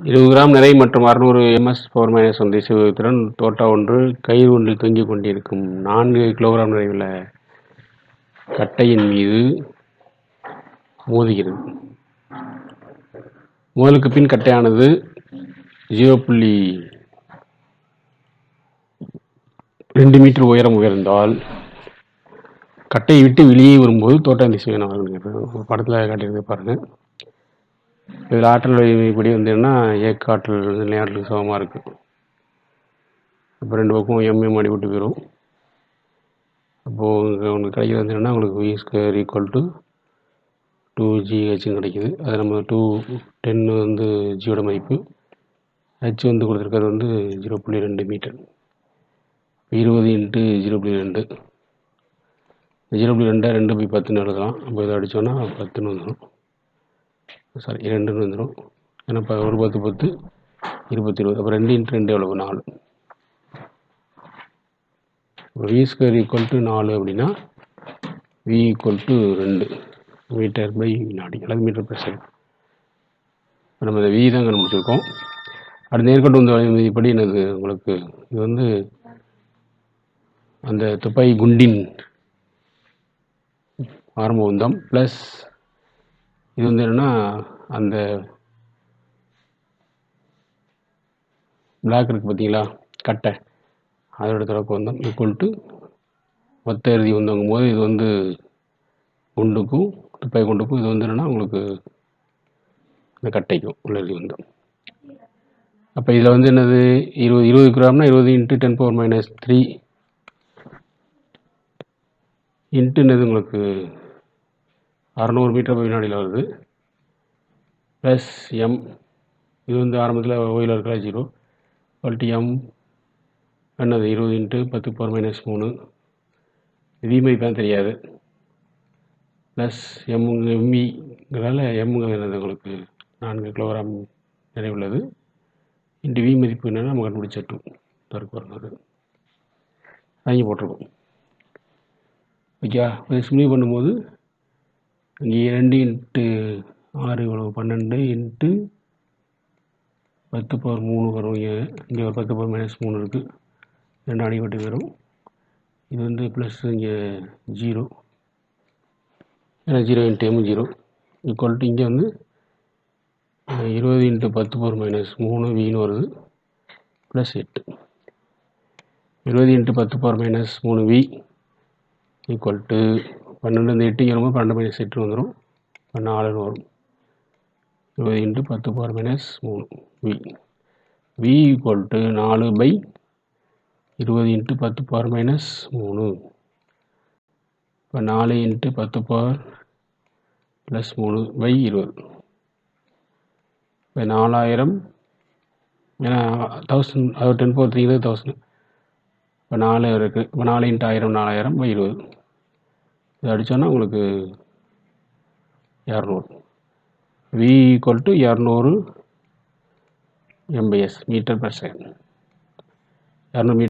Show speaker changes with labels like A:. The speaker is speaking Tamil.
A: இருபது கிராம் நிறை மற்றும் அறுநூறு m s power minus one திசைவேகத்துடன் தோட்டா ஒன்று கயிறு ஒன்றில் தொங்கிக் கொண்டிருக்கும் நான்கு கிலோகிராம் நிறையுள்ள கட்டையின் மீது மோதுகிறது. மோதலுக்கு பின் கட்டையானது ஜீரோ புள்ளி ரெண்டு மீட்டர் உயரம் உயர்ந்தால் கட்டையை விட்டு வெளியே வரும்போது தோட்டம் திசை ஒரு படத்தில் காட்டியிருக்கு பாருங்கள் இதில் ஆற்றல் இப்படி வந்தீங்கன்னா ஏக்க ஆற்றல் வந்து நிலையாற்றலுக்கு சமமாக இருக்குது இப்போ ரெண்டு பக்கம் எம்எம் அடிபட்டு போயிடும் அப்போது உங்களுக்கு உங்களுக்கு கிடைக்கிறது வந்து உங்களுக்கு v square equal to two ஜிஹெச்னு கிடைக்கிது. அது நம்ம டூ டென்னு வந்து ஜியோட மதிப்பு. ஹெச் வந்து கொடுத்துருக்கிறது வந்து ஜீரோ புள்ளி ரெண்டு மீட்டர் இருபது இன்ட்டு ஜீரோ புள்ளி ரெண்டு. ஜீரோ புள்ளி ரெண்டா ரெண்டு போய் பத்துன்னு எழுதலாம். அப்போ இதை அடித்தோன்னா பத்துன்னு வந்துடும் சாரி இரண்டுன்னு வந்துடும் ஏன்னா இப்போ ஒரு பத்து பத்து இருபத்தி இருபது. அப்போ ரெண்டு இன்ட்டு ரெண்டு எவ்வளவு? நாலு. வி ஸ்கொயர் ஈக்குவல் டு நாலு அப்படின்னா வி ஈக்குவல் டு ரெண்டு. மீட்டர் பை வினாடி அல்லது மீட்டர் பர் செகண்ட் நம்ம இந்த வி தான் கண்டுபிடிச்சிருக்கோம். அடுத்து நேர்கொண்டு வந்து இப்படி என்னது உங்களுக்கு இது வந்து அந்த துப்பாக்கி குண்டின் ஆரம்ப உந்தம் ப்ளஸ் இது வந்து என்னென்னா அந்த பிளாக் இருக்குது பார்த்தீங்களா கட்டை. அதோட தொடக்க வந்தோம் ஈக்குவல் டு ஒத்த எழுதி வந்தவங்கும் போது இது வந்து குண்டுக்கும் துப்பாய் குண்டுக்கும் இது வந்து என்னென்னா உங்களுக்கு இந்த கட்டைக்கும் உள்ள எழுதி வந்தோம் அப்போ இதில் வந்து என்னது? இருபது இருபது கிராம்னா இருபது into ten power minus three இன்ட்டுன்னது உங்களுக்கு? அறநூறு மீட்டர் வினாடியில் வருது. ப்ளஸ் எம் இது வந்து ஆரம்பத்தில் ஓயில் இருக்கிற ஜீரோ பல்ட்டி எம் என்னது இருபது இன்ட்டு பத்து போர் மைனஸ் மூணு. வி இப்போ தெரியாது. ப்ளஸ் எம்முங்க எம்இங்கிறதால எம்முங்க என்னது உங்களுக்கு நான்கு கிலோகிராம் நிறைவுள்ளது இன்ட்டு வி மதிப்பு என்னென்னா நம்ம கண்டுபிடிச்சட்டும் டூ தருக்கு வருகிறது வாங்கி போட்டிருக்கோம். ஓகே இதை பண்ணும்போது இங்கே ரெண்டு இன்ட்டு ஆறு இவ்வளவு பன்னெண்டு இன்ட்டு பத்து பவர் மூணு வரும். இங்கே இங்கே ஒரு பத்து பவர் மைனஸ் மூணு இருக்குது ரெண்டு அடிபட்டு வரும் இது வந்து ப்ளஸ் இங்கே ஜீரோ ஏன்னா zero into m zero equal to இங்கே வந்து இருபது இன்ட்டு பத்து பவர் மைனஸ் மூணு வீணு வருது. ப்ளஸ் எட்டு. இருபது இன்ட்டு பத்து பவர் மைனஸ் மூணு வி ஈக்குவல் டு பன்னெண்டு இந்த எட்டு வரும்போது பன்னெண்டு மைனஸ் எட்டு வந்துடும் நாலுன்னு வரும். இருபது இன்ட்டு பத்து பவர் மைனஸ் மூணு. வி வி ஈக்குவல் டு நாலு பை இருபது இன்ட்டு பத்து பவர் மைனஸ் மூணு. இப்போ நாலு இன்ட்டு பத்து பவர் ப்ளஸ் மூணு பை இருபது. இப்போ நாலாயிரம். ஏன்னா தௌசண்ட் அது டென் பவர் த்ரீ தௌசண்ட் இப்போ நாலு இருக்குது இப்போ நாலு இன்ட்டு ஆயிரம் நாலாயிரம் பை இருபது. இது அடித்தோன்னா உங்களுக்கு இரநூறு. வி ஈக்குவல் டு இரநூறு எம்பிஎஸ் மீட்டர் பர் செகண்ட் இரநூறு மீட்டர்